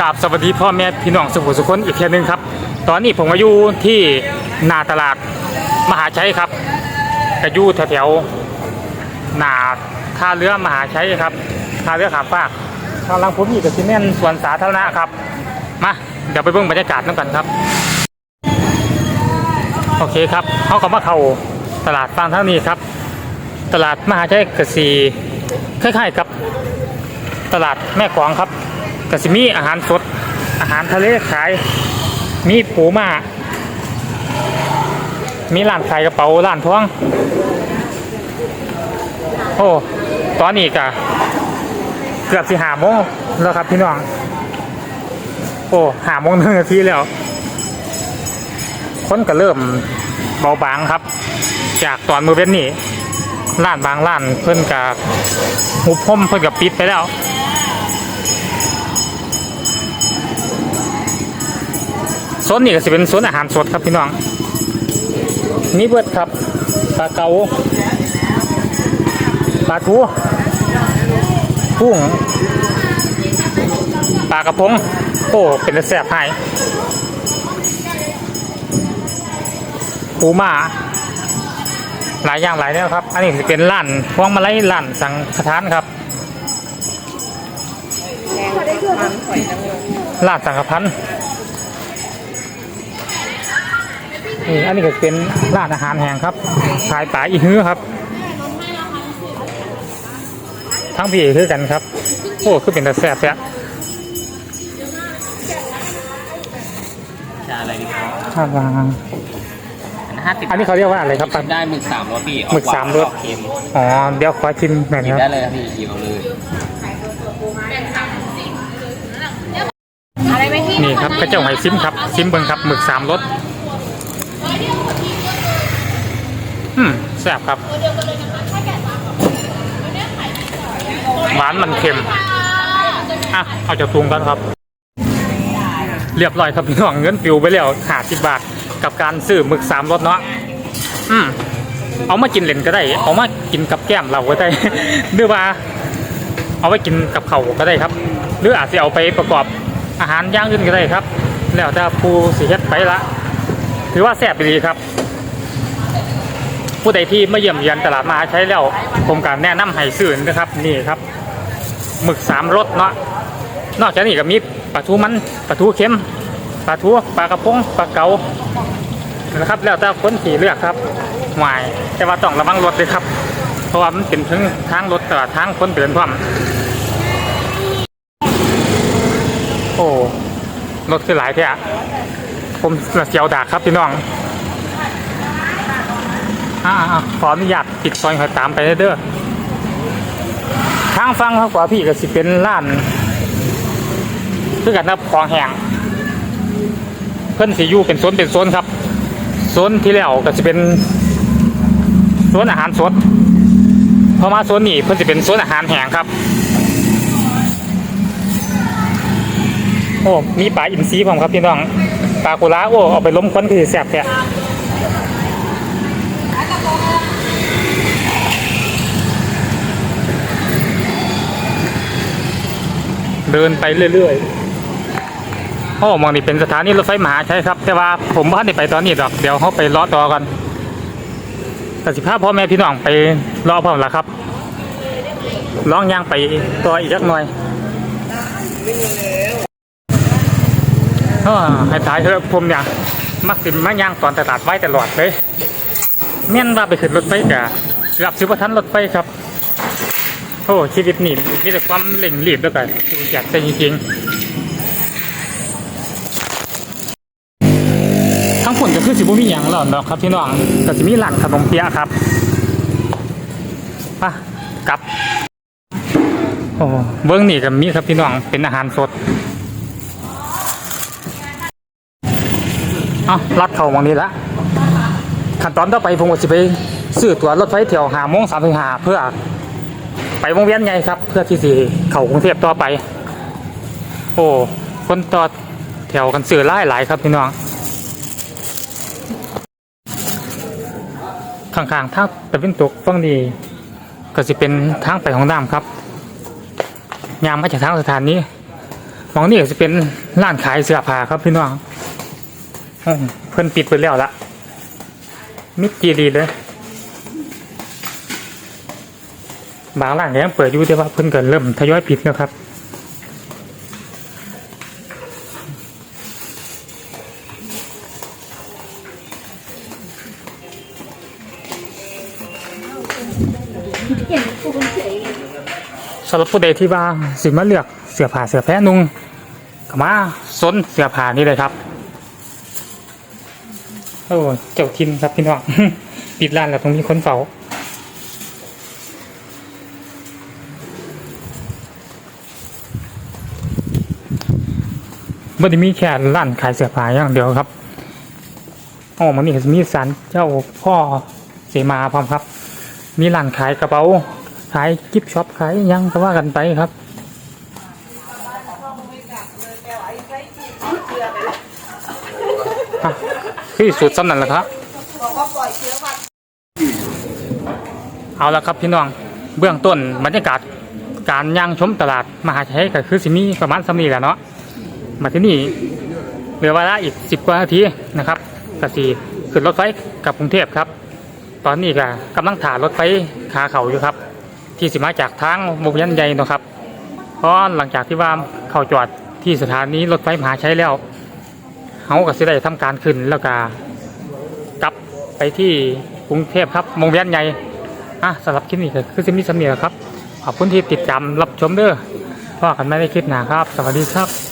กราบสวัสดีพ่อแม่พี่น้องสุขุสุขนอีกเทียนึงครับ ตอนนี้ผมมาอยู่ที่หนาตลาดมหาชัยครับกระยู่แถวๆหนาท่าเรือมหาชัยครับท่าเรือขามฟากทางลังผมนี่ก็ซีเมนสวนสาธารณะครับมาเดี๋ยวไปเบิ่งบรรยากาศน้ำกันครับ โอเคครับเขาก็มาเข้าตลาดฟังทั้งนี้ครับ ตลาดมหาชัยกสีคล้ายๆกับตลาดแม่กวางครับ กสิมีอาหารสด อาหารทะเลขาย มีปูมา มีร้านขายกระเป๋าร้านทอง โอ้ ตอนนี้ก็เกือบสิหาโมงแล้วครับพี่น้อง โอ้หาโมงหนึ่งนาทีแล้ว คนก็เริ่มเบาบางครับ จากตอนมือเว้นนี่ร้านบางร้านเพิ่นกับหุบพมเพิ่นกับปิดไปแล้ว โซนนี้ก็จะเป็นโซนอาหารสดครับพี่น้องนี่เบิดครับปลาเก๋าปลาทูกุ้งปลากระพง โอ้ เป็นตาแซ่บให้ปูมาหลายอย่างหลายแนวครับ อันนี้จะเป็นร้านพวงมาลัยร้านสังฆทานครับร้านสังฆพันธ์ นี่อันนี้ก็จะเป็นร้านอาหารแห้งครับ ขายปลาอีฮื้อครับ ทั้งพี่คือกันครับ โอ้คือเป็นตาแซ่บแซ่บชาอะไรดีครับท่าบางห้าสิบอันนี้เขาเรียกว่าอะไรครับได้หมึกสามรสพี่หมึกสามรส ออกเค็มอ๋อเดี๋ยวขอชิมหน่อยหยิบครับได้เลยครับพี่หยิบเอาเลยอะไรไหมพี่นี่ครับกระเจ้าไหซิมครับซิมเบิงครับหมึกสามรส อืมแซ่บครับ หวานมันเค็ม อะ เอาจากตุงกันครับ เรียบร้อยครับพี่น้องเงินปิวไปแล้วหาสิบบาท กับการซื้อหมึกสามรสเนาะ อืมเอามากินเล่นก็ได้ เอามากินกับแก้มเราก็ได้ หรือว่า เอาไว้กินกับเขาก็ได้ครับ หรืออาจจะเอาไปประกอบอาหารย่างอื่นก็ได้ครับ แล้วแต่ผู้สิเฮ็ดไปละ ถือว่าแซ่บดีครับ ผู้ใดที่มาเยี่ยมเยียนตลาดมหาชัยแล้วผมก็แนะนำให้ซื้อนะครับนี่ครับหมึกสามรสเนาะนอกจากนี้ก็มีปลาทูมันปลาทูเค็มปลาทูปลากระพงปลาเก๋านะครับแล้วแต่คนขี่เลือกครับหวายแต่ว่าต้องระวังรถเลยครับ เพราะว่ามันเป็นทั้งทางรถตลาดทางคนเดินพร้อมโอ้รถคือหลายแท้ผมเสียวดากครับพี่น้อง อ่าขออนุญาตติดซอยหอยตามไปเด้อทางฟังครับกว่าพี่ก็สิเป็นร้านคือกันนะของแห้งเพิ่อนสิอยู่เป็นโซนเป็นโซนครับโซนที่แล้วก็จะเป็นโซนอาหารสดพอมาโซนนี้เพิ่อนจะเป็นโซนอาหารแห้งครับโอ้มีปลาอินทรีผมครับพี่น้องปลากุลาโอ้เอาไปล้มควันคือแซ่บแท้ เดินไปเรื่อยๆโอ้มองนี่เป็นสถานีรถไฟมหาชัยครับ แต่ว่าผมบ้านได้ไปตอนนี้ดอก เดี๋ยวเขาไปรอต่อกันแต่สิพาพ่อแม่พี่น้องไปรอพร้อมละครับร้องย่างไปต่ออีกสักหน่อยอ้ให้ตายเถอะผมเนี่ยมักสิมาย่างตอนตลาดไว้ตลอดเลยแม่นว่าไปขึ้นรถไฟกะรับสิบทันรถไฟครับ โอ้ชีวิตนี่มีแต่ความเร่งรีบแล้วกันอยากใจจริงๆทั้งผลก็คือสิบุมีอย่างแล้วเนาะครับพี่น้องก็จะมีหลักขนมเปี๊ยะครับไปกลับโอ้เบิ้องนี่ก็มีครับพี่น้องเป็นอาหารสดเอาลัดเข่ามองนี้ละขั้นตอนต่อไปผมก็จะไปซื้อตั๋วรถไฟเที่ยวหาโมงสามถึงหาเพื่อ ไปวงเวียนไงครับ เพื่อที่สิเขากรุงเทพต่อไป โอ้คนต่อแถวกันสื่อไล่หลายครับพี่น้องข้างๆทางตะวันตกฝั่งนี้ก็จะเป็นทางไปของน้ำครับยามมาจากทางสถานีหมองนี่ก็จะเป็นร้านขายเสื้อผ้าครับพี่น้องเพิ่นปิดไปแล้วละมิดจีดีเลย บางร้านยังเปิดอยู่แต่ว่าเพิ่นก็เริ่มทยอยปิดแล้วครับสำหรับผู้ใดที่ว่าสิมาเลือกเสื้อผ้าเสื้อแพะนุ่งก็มาสนเสื้อผ้านี่เลยครับโอ้เจ้าทินครับพี่น้องปิดร้านแล้วตรงนี้คนเฝ้า บ่ได้มีแค่ร้านขายเสื้อผ้าอย่างเดียวครับอ๋อมันนี่มีสันเจ้าพ่อเสมาพร้อมครับ มีร้านขายกระเป๋า ขายกิฟช็อปขายยังก็ว่ากันไปครับอะที่สุดสำนันแหละครับเอาละครับพี่น้องเบื้องต้นบรรยากาศการย่างชมตลาดมหาชัยก็คือสิมีประมาณสำนีแหละเนาะ มาที่นี่เหลือเวลาอีกสิบกว่านาทีนะครับกสีขึ้นรถไฟกลับกรุงเทพครับ ตอนนี้ก็กำลังถ่ารถไฟขาเขาอยู่ครับ ที่สิมาจากทางมุกยันใหญ่นะครับเพราะหลังจากที่ว่าเข้าจอดที่สถานีรถไฟมหาชัยแล้วเขาก็สิได้ทำการขึ้นแล้วก็กลับไปที่กรุงเทพครับมงเวียนใหญ่อะสำหรับคลิปนี้ก็คือสิมีสำเนียงครับขอบคุณที่ติดตามรับชมเด้อพ่อกันไม่ได้คลิปหนาครับ สวัสดีครับ